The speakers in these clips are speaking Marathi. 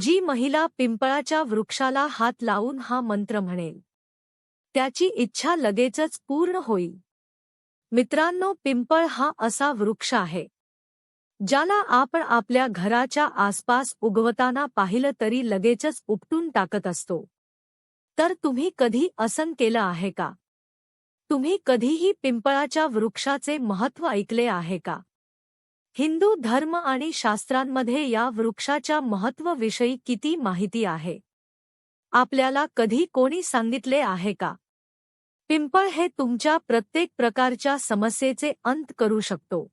जी महिला पिंपळाच्या वृक्षाला हात लावून हा मंत्र म्हणेल. त्याची इच्छा लगेचच पूर्ण होईल. मित्रांनो पिंपळ हा असा वृक्ष आहे. ज्याला आपण आपल्या घराच्या आसपास उगवताना पाहिलं तरी लगेचच उपटून टाकत असतो. तर तुम्ही कधी असन केलं आहे का? तुम्ही कधीही पिंपळाच्या वृक्षाचे महत्त्व ऐकले आहे का? हिंदू धर्म आणि शास्त्रांमध्ये या वृक्षाच्या महत्त्वाविषयी किती माहिती आहे? आपल्याला कधी कोणी सांगितले आहे का? पिंपळ हे तुमच्या प्रत्येक प्रकारच्या समस्येचे अंत करू शकतो.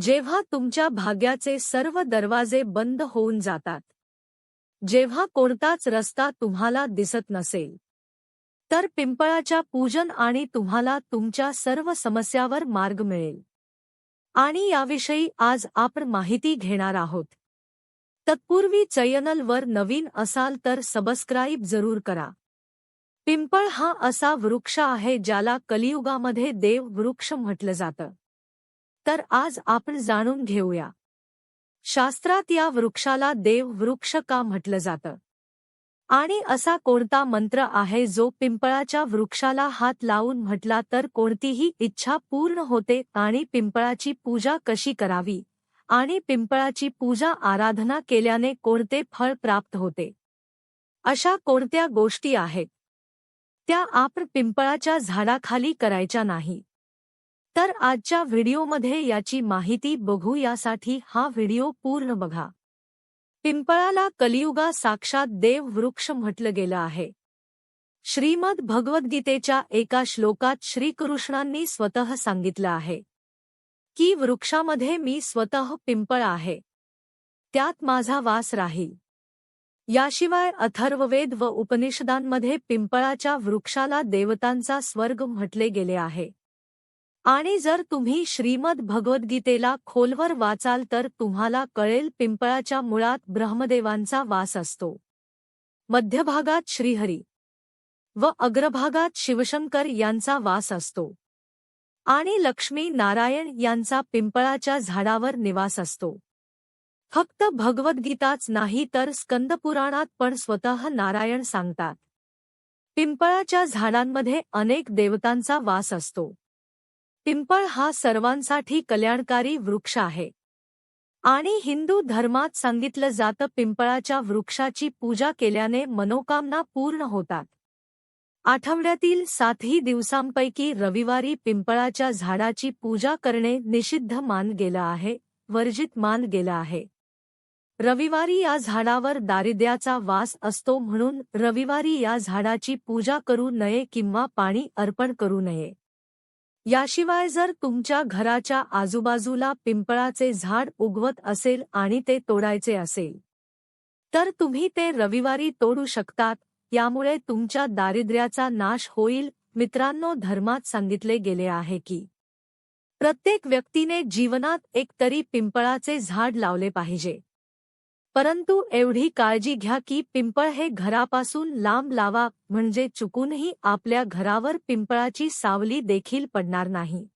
जेव्हा तुमच्या भाग्याचे सर्व दरवाजे बंद होऊन जातात जेव्हा कोणताच रस्ता तुम्हाला दिसत नसेल तर पिंपळाच्या पूजन आणि तुम्हाला तुमच्या सर्व समस्यावर मार्ग मिळेल. आणि याविषयी आज आपण माहिती घेणार आहोत. तत्पूर्वी चॅनलवर नवीन असाल तर सबस्क्राईब जरूर करा. पिंपळ हा असा वृक्ष आहे ज्याला कलियुगामध्ये देव वृक्ष म्हटलं जातं. तर आज आपण जाणून घेऊया. शास्त्रात या वृक्षाला देव वृक्ष का म्हटलं जातं? आणि असा कोणता मंत्र आहे जो पिंपळाच्या वृक्षाला हात लावून म्हटला तर कोणतीही इच्छा पूर्ण होते आणि पिंपळाची पूजा कशी करावी? आणि पिंपळाची पूजा आराधना केल्याने कोणते फळ प्राप्त होते? अशा कोणत्या गोष्टी आहेत? त्या आपण पिंपळाच्या झाडाखाली करायच्या नाही. तर आजच्या व्हिडिओमध्ये याची माहिती बघू यासाठी हा व्हिडिओ पूर्ण बघा. पिंपळाला कलियुगा साक्षात देव वृक्ष म्हटलं गेलं आहे. श्रीमद भगवद्गीतेच्या एका श्लोकात श्रीकृष्णांनी स्वतः सांगितलं आहे की वृक्षामध्ये मी स्वतः पिंपळ आहे. त्यात माझा वास राहील. याशिवाय अथर्ववेद व उपनिषदांमध्ये पिंपळाच्या वृक्षाला देवतांचा स्वर्ग म्हटले गेले आहे. आणि जर तुम्ही श्रीमद भगवद्गीतेला खोलवर वाचाल तर तुम्हाला कळेल पिंपळाच्या मुळात ब्रह्मदेवांचा वास असतो. मध्यभागात श्रीहरी व अग्रभागात शिवशंकर यांचा वास असतो. आणि लक्ष्मी नारायण यांचा पिंपळाच्या झाडावर निवास असतो. फक्त भगवद्गीताच नाही तर स्कंदपुराणात पण स्वतः नारायण सांगतात. पिंपळाच्या झाडांमध्ये अनेक देवतांचा वास असतो. पिंपळ हा सर्वांसाठी कल्याणकारी वृक्ष आहे. आणि हिंदू धर्मात सांगितलं जातं पिंपळाच्या वृक्षाची पूजा केल्याने मनोकामना पूर्ण होतात. आठवड्यातील सातही दिवसांपैकी रविवारी पिंपळाच्या झाडाची पूजा करणे निषिद्ध मान गेलं आहे वर्जित मान गेलं आहे. रविवारी या झाडावर दारिद्र्याचा वास असतो म्हणून रविवारी या झाडाची पूजा करू नये किंवा पाणी अर्पण करू नये. याशिवाय जर तुमच्या घराच्या आजूबाजूला पिंपळाचे झाड उगवत असेल आणि ते तोडायचे असेल तर तुम्ही ते रविवारी तोडू शकतात. यामुळे तुमच्या दारिद्र्याचा नाश होईल. मित्रांनो धर्मात सांगितले गेले आहे की प्रत्येक व्यक्तीने जीवनात एक तरी पिंपळाचे झाड लावले पाहिजे. परंतु एवढी काळजी घ्या की पिंपळ हे घरापासून लांब लावा म्हणजे चुकूनही आपल्या घरावर पिंपळाची सावली देखील पडणार नाही.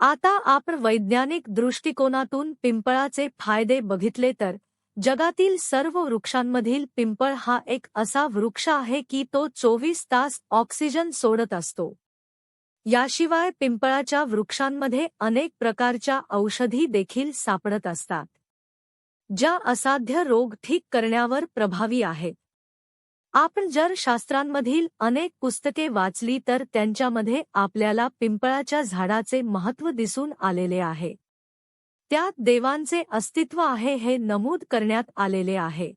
आता आपण वैज्ञानिक दृष्टिकोनातून पिंपळाचे फायदे बघितले तर जगातील सर्व वृक्षांमधील पिंपळ हा एक असा वृक्ष आहे की तो चोवीस तास ऑक्सिजन सोडत असतो. याशिवाय पिंपळाच्या वृक्षांमध्ये अनेक प्रकारच्या औषधी देखील सापडत असतात. ज्या असाध्य रोग ठीक करण्यावर प्रभावी आहेत आपण जर शास्त्रांमधील अनेक पुस्तके वाचली तर त्यांच्यामध्ये आपल्याला पिंपळाच्या झाडाचे महत्त्व दिसून आलेले आहे. त्यात देवांचे अस्तित्व आहे हे नमूद करण्यात आलेले आहे.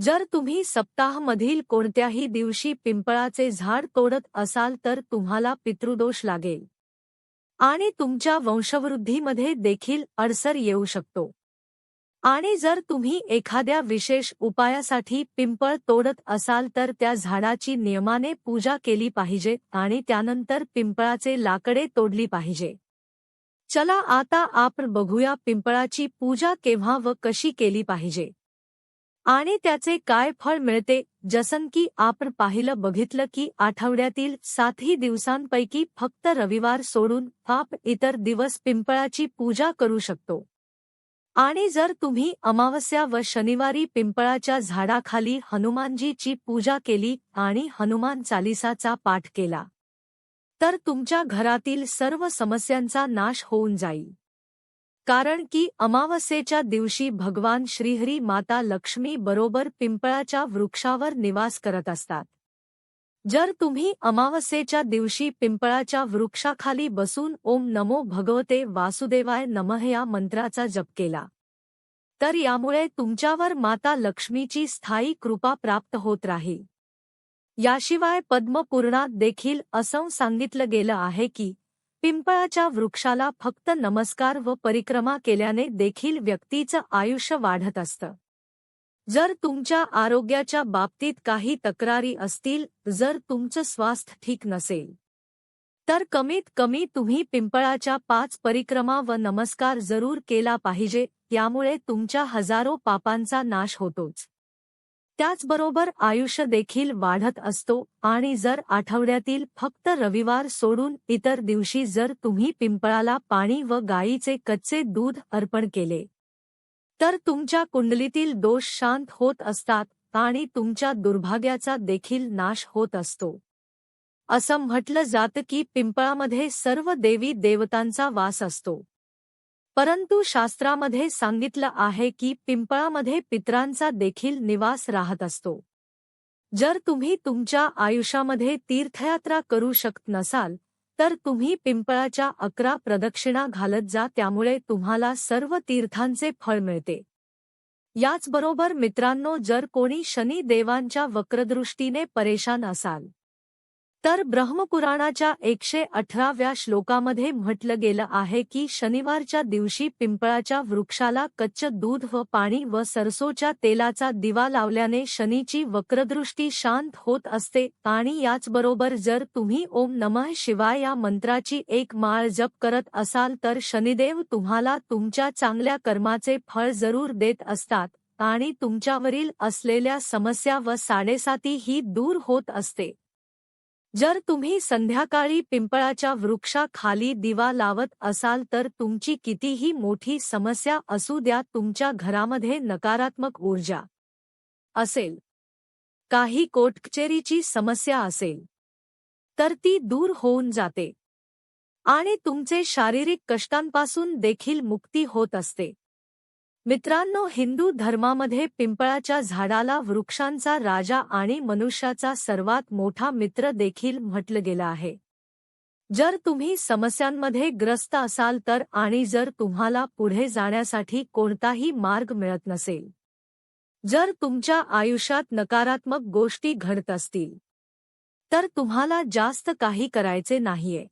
जर तुम्ही सप्ताहमधील कोणत्याही दिवशी पिंपळाचे झाड तोडत असाल तर तुम्हाला पितृदोष लागेल. आणि तुमच्या वंशवृद्धीमध्ये देखील अडसर येऊ शकतो. आणि जर तुम्ही एखाद्या विशेष उपायासाठी पिंपळ तोडत असाल तर त्या झाडाची नियमाने पूजा केली पाहिजे आणि त्यानंतर पिंपळाचे लाकडे तोडली पाहिजे. चला आता आपण बघूया पिंपळाची पूजा केव्हा व कशी केली पाहिजे. आणि त्याचे काय फळ मिळते जसन की आपण पाहिलं बघितलं की आठवड्यातील सातही दिवसांपैकी फक्त रविवार सोडून आप इतर दिवस पिंपळाची पूजा करू शकतो. आणि जर तुम्ही अमावस्या व शनिवारी पिंपळाच्या झाडाखाली हनुमानजीची पूजा केली आणि हनुमान चालिसाचा पाठ केला तर तुमच्या घरातील सर्व समस्यांचा नाश होऊन जाईल. कारण की अमावस्येच्या दिवशी भगवान श्रीहरी माता लक्ष्मी बरोबर पिंपळाच्या वृक्षावर निवास करत असतात. जर तुम्ही अमावस्येच्या दिवशी पिंपळाच्या वृक्षाखाली बसून ओम नमो भगवते वासुदेवाय नमः या मंत्राचा जप केला तर यामुळे तुमच्यावर माता लक्ष्मीची स्थायी कृपा प्राप्त होत राहील. याशिवाय पद्मपूर्णात देखील असं सांगितलं गेलं आहे की पिंपळाच्या वृक्षाला फक्त नमस्कार व परिक्रमा केल्याने देखील व्यक्तीचं आयुष्य वाढत असतं. जर तुमच्या आरोग्याच्या बाबतीत काही तक्रारी असतील जर तुमचं स्वास्थ्य ठीक नसेल तर कमीत कमी तुम्ही पिंपळाच्या पाच परिक्रमा व नमस्कार जरूर केला पाहिजे त्यामुळे तुमच्या हजारो पापांचा नाश होतोच. त्याचबरोबर आयुष्य देखील वाढत असतो आणि जर आठवड्यातील फक्त रविवार सोडून इतर दिवशी जर तुम्ही पिंपळाला पाणी व गायीचे कच्चे दूध अर्पण केले तर तुमच्या कुंडलीतील दोष शांत होत असतात आणि तुमच्या दुर्भाग्याचा देखील नाश होत असतो. असं म्हटलं जातं की पिंपळामध्ये सर्व देवी देवतांचा वास असतो. परंतु शास्त्रामध्ये सांगितलं आहे की पिंपळामध्ये पित्रांचा देखील निवास राहत असतो. जर तुम्ही तुमच्या आयुष्यामध्ये तीर्थयात्रा करू शकत नसाल तर तुम्ही पिंपळाच्या अकरा प्रदक्षिणा घालत जा त्यामुळे तुम्हाला सर्व तीर्थांचे फळ मिळते. याचबरोबर मित्रांनो जर कोणी शनी देवांच्या वक्रदृष्टीने परेशान असाल तर ब्रह्मपुराणाच्या एकशे अठराव्या श्लोकामध्ये म्हटलं गेलं आहे की शनिवारच्या दिवशी पिंपळाच्या वृक्षाला कच्च दूध व पाणी व सरसोच्या तेलाचा दिवा लावल्याने शनीची वक्रदृष्टी शांत होत असते. आणि याचबरोबर जर तुम्ही ओम नमः शिवाय या मंत्राची एक माळ जप करत असाल तर शनिदेव तुम्हाला तुमच्या चांगल्या कर्माचे फळ जरूर देत असतात आणि तुमच्यावरील असलेल्या समस्या व साडेसाती ही दूर होत असते. जर तुम्ही संध्याकाळी पिंपळाच्या वृक्षाखाली दिवा लावत असाल तर तुमची कितीही मोठी समस्या असू द्या तुमच्या घरामध्ये नकारात्मक ऊर्जा असेल. काही कोटकचेरीची समस्या असेल. तर ती दूर होऊन जाते. आणि तुमचे शारीरिक कष्टांपासून देखील मुक्ती होत असते. मित्रांनो हिंदू धर्मामध्ये पिंपळाच्या झाडाला वृक्षांचा राजा आणि मनुष्याचा सर्वात मोठा मित्र देखील म्हटलं गेलं आहे. जर तुम्ही समस्यांमध्ये ग्रस्त असाल तर आणि जर तुम्हाला पुढे जाण्यासाठी कोणताही मार्ग मिळत नसेल. जर तुमच्या आयुष्यात नकारात्मक गोष्टी घडत असतील. तर तुम्हाला जास्त काही करायचे नाहीये.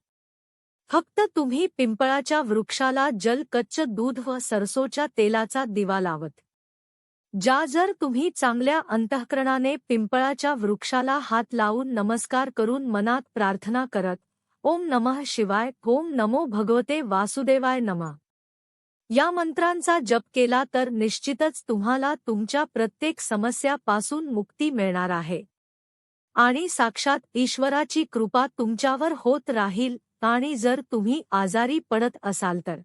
फक्त तुम्ही पिंपळाच्या वृक्षाला जल कच्च दूध व सरसोच्या तेलाचा दिवा लावत. ज्या जर तुम्ही चांगल्या अंतःकरणाने पिंपळाच्या वृक्षाला हात लावून नमस्कार करून मनात प्रार्थना करत ओम नमः शिवाय ओम नमो भगवते वासुदेवाय नमः. या मंत्रांचा जप केला तर निश्चितच तुम्हाला तुमच्या प्रत्येक समस्यापासून मुक्ती मिळणार आहे. आणि साक्षात ईश्वराची कृपा तुमच्यावर होत राहील आणि जर तुम्ही आजारी पडत असाल तर.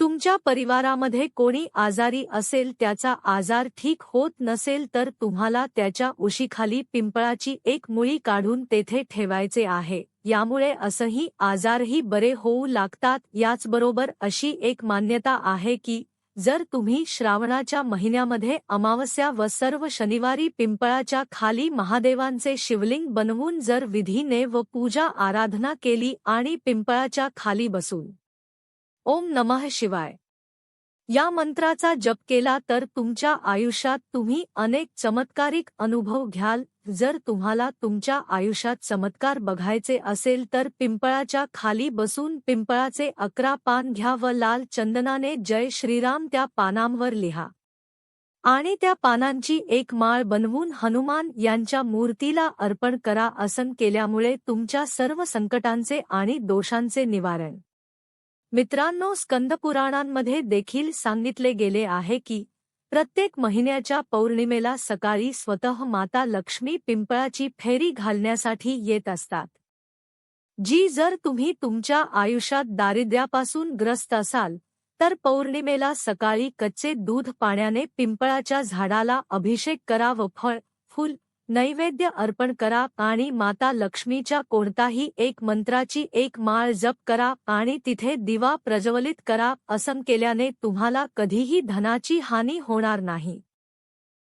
तुमच्या परिवारामध्ये कोणी आजारी असेल त्याचा आजार ठीक होत नसेल तर तुम्हाला त्याच्या उशीखाली पिंपळाची एक मुळी काढून तेथे ठेवायचे आहे. यामुळे असंही आजारही बरे होऊ लागतात. याचबरोबर अशी एक मान्यता आहे की जर तुम्ही श्रावणाच्या महिन्यामध्ये अमावस्या व सर्व शनिवारी पिंपळाच्या खाली महादेवांचे शिवलिंग बनवून जर विधीने व पूजा आराधना केली आणि पिंपळाच्या खाली बसून. ओम नमः शिवाय. या मंत्राचा जप केला तर तुमच्या आयुष्यात तुम्ही अनेक चमत्कारिक अनुभव घ्याल. जर तुम्हाला तुमच्या आयुष्यात चमत्कार बघायचे असेल तर पिंपळाच्या खाली बसून पिंपळाचे अकरा पान घ्या व लाल चंदनाने जय श्रीराम त्या पानांवर लिहा. आणि त्या पानांची एक माळ बनवून हनुमान यांच्या मूर्तीला अर्पण करा. असन केल्यामुळे तुमच्या सर्व संकटांचे आणि दोषांचे निवारण मित्रांनो स्कंदपुराणांमध्ये देखील सांगितले गेले आहे की प्रत्येक महिन्याच्या पौर्णिमेला सकाळी स्वतः माता लक्ष्मी पिंपळाची फेरी घालण्यासाठी येत असतात. जी जर तुम्ही तुमच्या आयुष्यात दारिद्र्यापासून ग्रस्त असाल तर पौर्णिमेला सकाळी कच्चे दूध पाण्याने पिंपळाच्या झाडाला अभिषेक करा व फळ फूल नैवेद्य अर्पण करा आणि माता लक्ष्मीच्या कोणताही एक मंत्राची एक माळ जप करा आणि तिथे दिवा प्रज्वलित करा असं केल्याने तुम्हाला कधीही धनाची हानी होणार नाही.